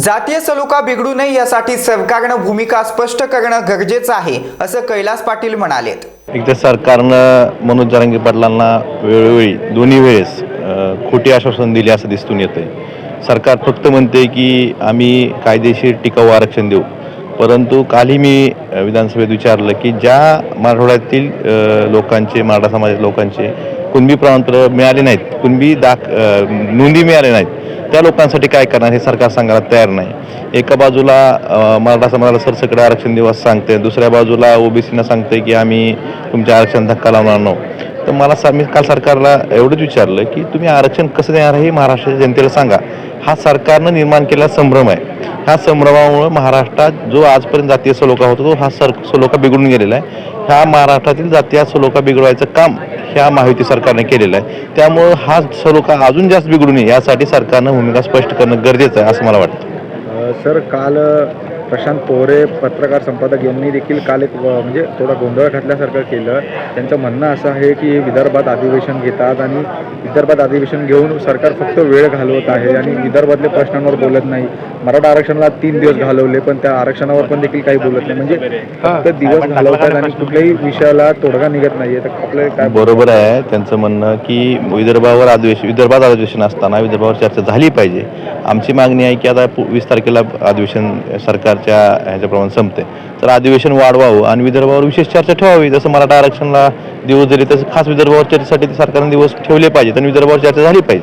जातीय सलोखा बिघडू नये यासाठी सरकारनं भूमिका स्पष्ट करणं गरजेचं आहे असं कैलास पाटील म्हणालेत. एकदा सरकारनं मनोज जरंगी पाटलांना वेळोवेळी दोन्ही वेळेस खोटी आश्वासन दिले असं दिसून येतं आहे सरकार फक्त म्हणते की आम्ही कायदेशीर टिकाऊ आरक्षण देऊ. परंतु कालही मी विधानसभेत विचारलं की ज्या मराठवाड्यातील लोकांचे मराठा समाजातील लोकांचे कुणबी प्रमाणपत्र मिळाले नाहीत कुणबी दाख नोंदी मिळाल्या नाहीत. त्या लोकांसाठी काय करणार हे सरकार सांगायला तयार नाही. एका बाजूला मराठा समाजाला सरसकडे आरक्षण दिवस सांगते दुसऱ्या बाजूला ओबीसीना सांगते की आम्ही तुमच्या आरक्षण धक्का लावणार नाही. तर मला सा मी काल सरकारला एवढंच विचारलं की तुम्ही आरक्षण कसं देणार हे महाराष्ट्राच्या जनतेला सांगा. हा सरकारनं निर्माण केलेला संभ्रम आहे. ह्या संभ्रमामुळं महाराष्ट्रात जो आजपर्यंत जातीय सलोखा होता तो हा सर सलोखा बिघडून गेलेला आहे. ह्या महाराष्ट्रातील जातीय सलोखा बिघडवायचं काम ह्या महायुती सरकारने केलेलं आहे. त्यामुळं हा सलोखा अजून जास्त बिघडू नये यासाठी सरकारनं भूमिका स्पष्ट करणं गरजेचं आहे असं मला वाटतं. सर काल प्रशांत पोहरे पत्रकार संपादक यांनी देखील काल एक म्हणजे थोडा गोंधळ घातल्यासारखं केलं. त्यांचं म्हणणं असं आहे की विदर्भात अधिवेशन घेतात आणि विदर्भात अधिवेशन घेऊन सरकार फक्त वेळ घालवत आहे आणि विदर्भातल्या प्रश्नांवर बोलत नाही. मराठा आरक्षणाला तीन दिवस घालवले पण त्या आरक्षणावर पण देखील काही बोलत नाही. म्हणजे फक्त दिवस घालवतात आणि कुठल्याही विषयाला तोडगा निघत नाहीये तर आपलं काय बरोबर आहे त्यांचं म्हणणं की विदर्भावर अधिवेशन विदर्भात अधिवेशन असताना विदर्भावर चर्चा झाली पाहिजे. आमची मागणी आहे की आता वीस तारखेला अधिवेशन सरकारच्या ह्याच्याप्रमाणे संपते. तर अधिवेशन वाढवावं आणि विदर्भावर विशेष चर्चा ठेवावी. जसं मराठा आरक्षणाला दिवस दिले तसं खास विदर्भावर चर्चेसाठी सरकारने दिवस ठेवले पाहिजेत आणि विदर्भावर चर्चा झाली पाहिजे.